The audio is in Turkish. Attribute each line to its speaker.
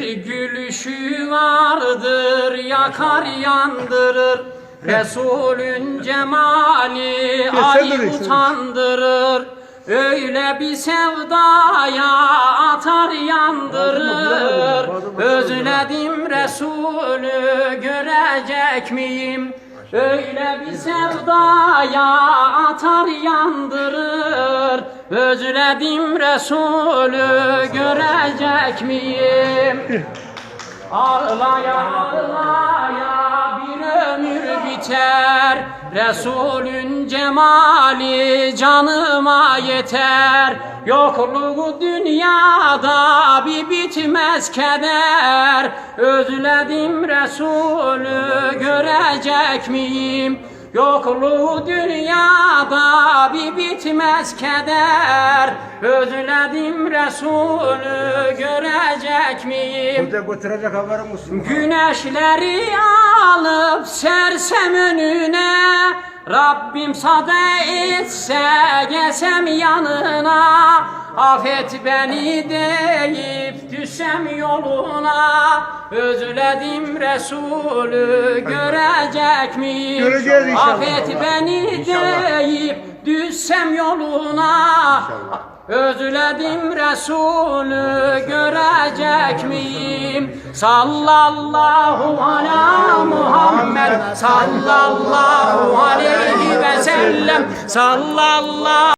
Speaker 1: gülüşü vardır yakar yandırır. Resulün cemali ay utandırır. Öyle bir sevdaya atar yandırır. Özledim Resulü görecek miyim? Öyle bir sevdaya atar yandırır. Özledim Resulü görecek miyim? Ağlaya ağlaya bir ömür biter Resulün cemali canıma yeter Yokluğu dünyada bir bitmez keder Özledim Resulü görecek miyim? Yokluğu dünyada bir bitmez keder Özledim Resulü görecek miyim?
Speaker 2: Burada götürecek haberim olsun.
Speaker 1: Güneşleri alıp sersem önüne Rabbim sade etse gelsem yanına Affet beni deyip düşsem yoluna. Özledim Resulü görecek
Speaker 2: inşallah.
Speaker 1: Affet beni deyip düşsem yoluna. Özledim Resulü görecek miyim? Sallallahu ala Muhammed Sallallahu aleyhi সাল্লাল্লাহ